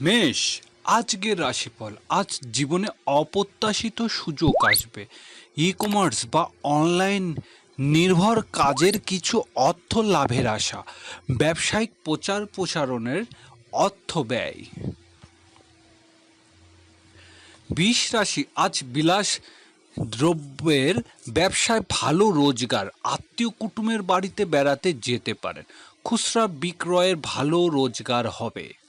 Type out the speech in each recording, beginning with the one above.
মেষ, আজকের রাশিফল, আজ জীবনে অপ্রত্যাশিত সুযোগ আসবে। ই কমার্স বা অনলাইন নির্ভর কাজের কিছু অর্থ লাভের আশা। ব্যবসায়িক প্রচার প্রসারণের অর্থ ব্যয়। বিষ রাশি, আজ বিলাস দ্রব্যের ব্যবসায় ভালো রোজগার, আত্মীয় কুটুমের বাড়িতে বেড়াতে যেতে পারেন। খুচরা বিক্রয়ের ভালো রোজগার হবে।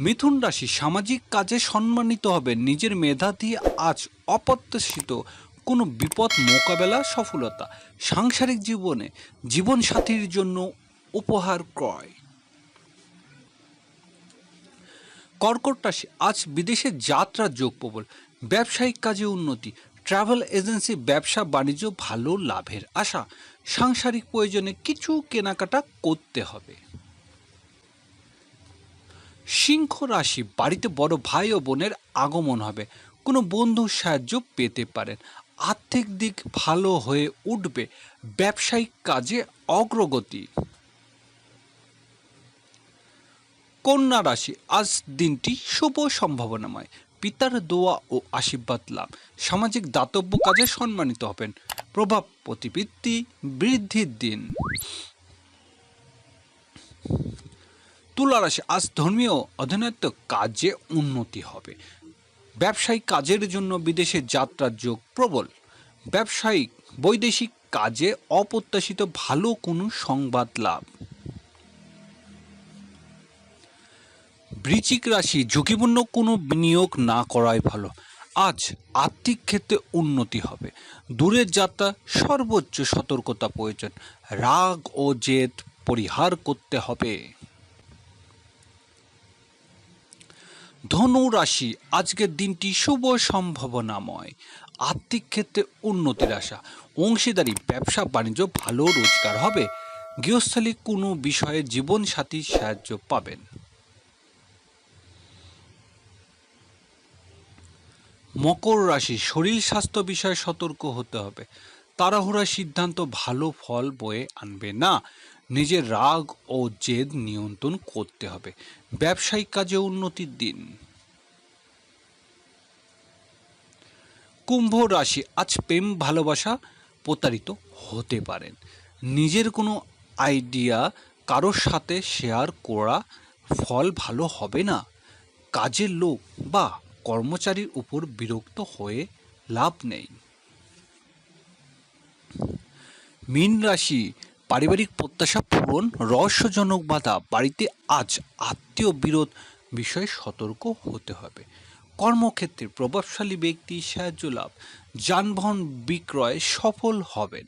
মিথুন রাশি সামাজিক কাজে সম্মানিত হবে। নিজের মেধা দিয়ে আজ অপ্রত্যাশিত কোনো বিপদ মোকাবেলা সফলতা। সাংসারিক জীবনে জীবনসাথীর জন্য উপহার ক্রয়। কর্কট রাশি, আজ বিদেশে যাত্রা যোগ প্রবল ব্যবসায়িক কাজে উন্নতি। ট্রাভেল এজেন্সি, ব্যবসা, বাণিজ্য ভালো লাভের আশা। সাংসারিক প্রয়োজনে কিছু কেনাকাটা করতে হবে। সিংহ রাশি বাড়িতে বড় ভাই ও বোনের আগমন হবে। কোনো বন্ধুর সাহায্য পেতে পারেন। আর্থিক দিক ভালো হয়ে উঠবে। ব্যবসায়িক কাজে অগ্রগতি। কন্যা রাশি, আজ দিনটি শুভ সম্ভাবনাময়। পিতার দোয়া ও আশীর্বাদ লাভ। সামাজিক দাতব্য কাজে সম্মানিত হবেন। প্রভাব প্রতিবৃত্তি বৃদ্ধির দিন। তুলা রাশি আজ ধর্মীয় অধীনত্ব কাজে উন্নতি হবে। ব্যবসায়িক কাজের জন্য বিদেশে যাত্রার যোগ প্রবল। ব্যবসায়িক, বৈদেশিক কাজে অপ্রত্যাশিত ভালো কোনো সংবাদ লাভ। বৃচিক রাশি, ঝুঁকিপূর্ণ কোনো বিনিয়োগ না করাই ভালো। আজ আর্থিক ক্ষেত্রে উন্নতি হবে। দূরের যাত্রা, সর্বোচ্চ সতর্কতা প্রয়োজন। রাগ ও জেদ পরিহার করতে হবে। ধনু রাশি আজকের দিনটি শুভ সম্ভাবনাময়। আর্থিক ক্ষেত্রে উন্নতির আশা। অংশীদারি, ব্যবসা, বাণিজ্য, ভালো রোজগার হবে। গৃহস্থলী কোনো বিষয়ে জীবনসাথীর সাহায্য পাবেন। মকর রাশি, শরীর স্বাস্থ্য বিষয়ে সতর্ক হতে হবে। তাড়াহুড়া সিদ্ধান্ত ভালো ফল বয়ে আনবে না। নিজের রাগ ও জেদ নিয়ন্ত্রণ করতে হবে। ব্যবসায়িক কাজে উন্নতির দিন। কুম্ভ রাশি, আজ প্রেম, ভালোবাসা প্রতারিত হতে পারেন। নিজের কোনো আইডিয়া কারোর সাথে শেয়ার করা ফল ভালো হবে না। কাজের লোক বা কর্মচারীর উপর বিরক্ত হয়ে লাভ নেই। মীন রাশি পারিবারিক প্রত্যাশা পূরণ, রহস্যজনক বাধা, বাড়িতে আজ আত্মীয় বিরোধ বিষয়ে সতর্ক হতে হবে। কর্মক্ষেত্রে প্রভাবশালী ব্যক্তি সাহায্য লাভ, যানবাহন বিক্রয় সফল হবেন।